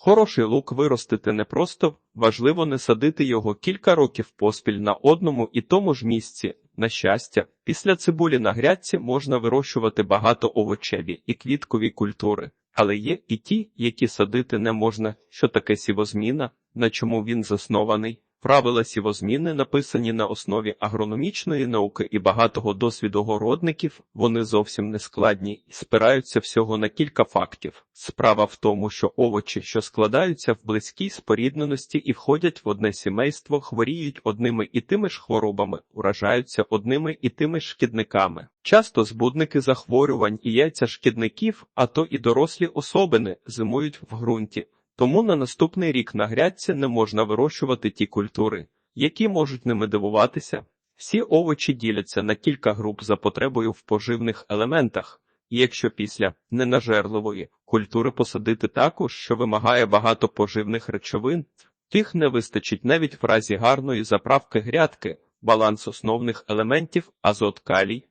Хороший лук виростити непросто, важливо не садити його кілька років поспіль на одному і тому ж місці. На щастя, після цибулі на грядці можна вирощувати багато овочеві і квіткові культури, але є і ті, які садити не можна. Що таке сівозміна, на чому він заснований? Правила сівозміни написані на основі агрономічної науки і багатого досвіду городників, вони зовсім не складні і спираються всього на кілька фактів. Справа в тому, що овочі, що складаються в близькій спорідненості і входять в одне сімейство, хворіють одними і тими ж хворобами, уражаються одними і тими ж шкідниками. Часто збудники захворювань і яйця шкідників, а то і дорослі особини зимують в ґрунті. Тому на наступний рік на грядці не можна вирощувати ті культури, які можуть ними дивуватися. Всі овочі діляться на кілька груп за потребою в поживних елементах, і якщо після ненажерливої культури посадити також, що вимагає багато поживних речовин, тих не вистачить навіть в разі гарної заправки грядки, баланс основних елементів азот калій.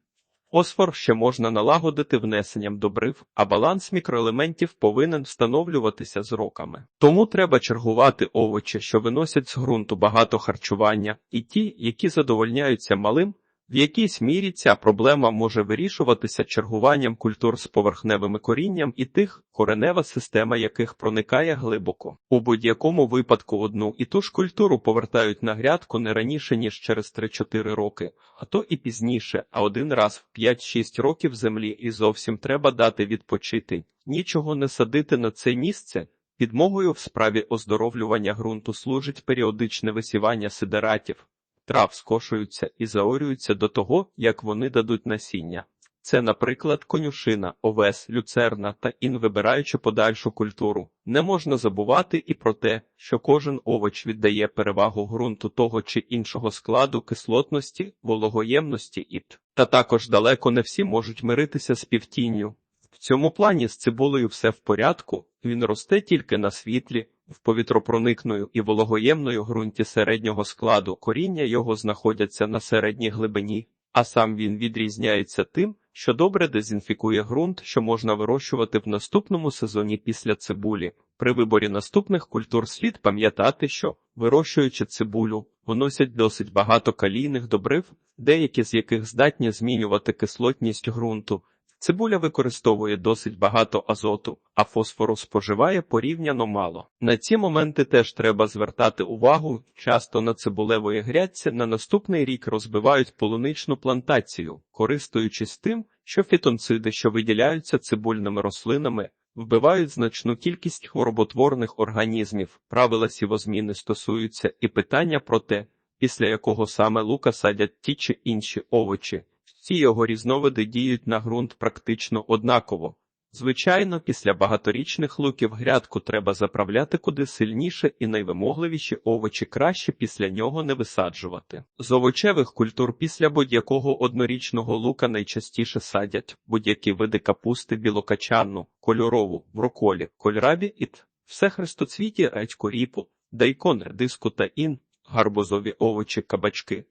Фосфор ще можна налагодити внесенням добрив, а баланс мікроелементів повинен встановлюватися з роками. Тому треба чергувати овочі, що виносять з ґрунту багато харчування, і ті, які задовольняються малим. В якійсь мірі ця проблема може вирішуватися чергуванням культур з поверхневими корінням і тих, коренева система яких проникає глибоко. У будь-якому випадку одну і ту ж культуру повертають на грядку не раніше, ніж через 3-4 роки, а то і пізніше, а один раз в 5-6 років землі і зовсім треба дати відпочити. Нічого не садити на це місце. Підмогою в справі оздоровлювання ґрунту служить періодичне висівання сидератів трав скошуються і заорюються до того, як вони дадуть насіння. Це, наприклад, конюшина, овес, люцерна та ін, вибираючи подальшу культуру. Не можна забувати і про те, що кожен овоч віддає перевагу ґрунту того чи іншого складу кислотності, вологоємності і т. Та також далеко не всі можуть миритися з півтінню. В цьому плані з цибулею все в порядку, він росте тільки на світлі, в повітропроникною і вологоємною ґрунті середнього складу коріння його знаходяться на середній глибині, а сам він відрізняється тим, що добре дезінфікує ґрунт, що можна вирощувати в наступному сезоні після цибулі. При виборі наступних культур слід пам'ятати, що, вирощуючи цибулю, вносять досить багато калійних добрив, деякі з яких здатні змінювати кислотність ґрунту. Цибуля використовує досить багато азоту, а фосфору споживає порівняно мало. На ці моменти теж треба звертати увагу. Часто на цибулевої грядці на наступний рік розбивають полуничну плантацію, користуючись тим, що фітонциди, що виділяються цибульними рослинами, вбивають значну кількість хвороботворних організмів. Правила сівозміни стосуються і питання про те, після якого саме лука садять ті чи інші овочі. Ці його різновиди діють на ґрунт практично однаково. Звичайно, після багаторічних луків грядку треба заправляти куди сильніше і найвимогливіші овочі краще після нього не висаджувати. З овочевих культур після будь-якого однорічного лука найчастіше садять будь-які види капусти, білокачанну, кольорову, броколі, кольрабі і т. все хрестоцвіті, редьку ріпу, дайкон, редиску та ін, гарбузові овочі, кабачки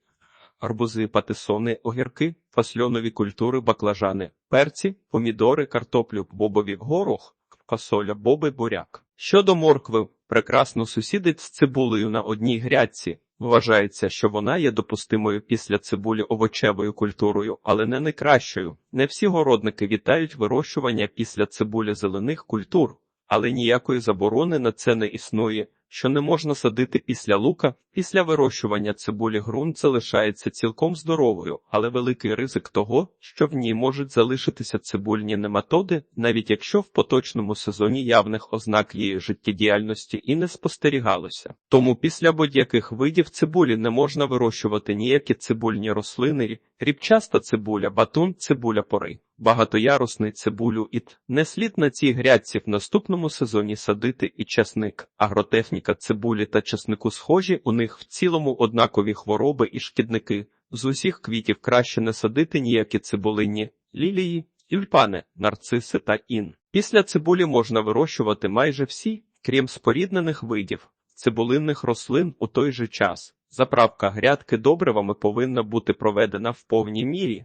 арбузи, патисони, огірки, фасльонові культури, баклажани, перці, помідори, картоплю, бобові горох, фасоля, боби, буряк. Щодо моркви, прекрасно сусідить з цибулею на одній грядці. Вважається, що вона є допустимою після цибулі овочевою культурою, але не найкращою. Не всі городники вітають вирощування після цибулі зелених культур, але ніякої заборони на це не існує що не можна садити після лука, після вирощування цибулі ґрунт залишається цілком здоровою, але великий ризик того, що в ній можуть залишитися цибульні нематоди, навіть якщо в поточному сезоні явних ознак її життєдіяльності і не спостерігалося. Тому після будь-яких видів цибулі не можна вирощувати ніякі цибульні рослини, рібчаста цибуля, батун, цибуля пори багатоярусний цибулю іт. Не слід на цій грядці в наступному сезоні садити і часник. Агротехніка цибулі та часнику схожі, у них в цілому однакові хвороби і шкідники. З усіх квітів краще не садити ніякі цибулинні, лілії, тюльпани, нарциси та ін. Після цибулі можна вирощувати майже всі, крім споріднених видів, цибулинних рослин у той же час. Заправка грядки добривами повинна бути проведена в повній мірі,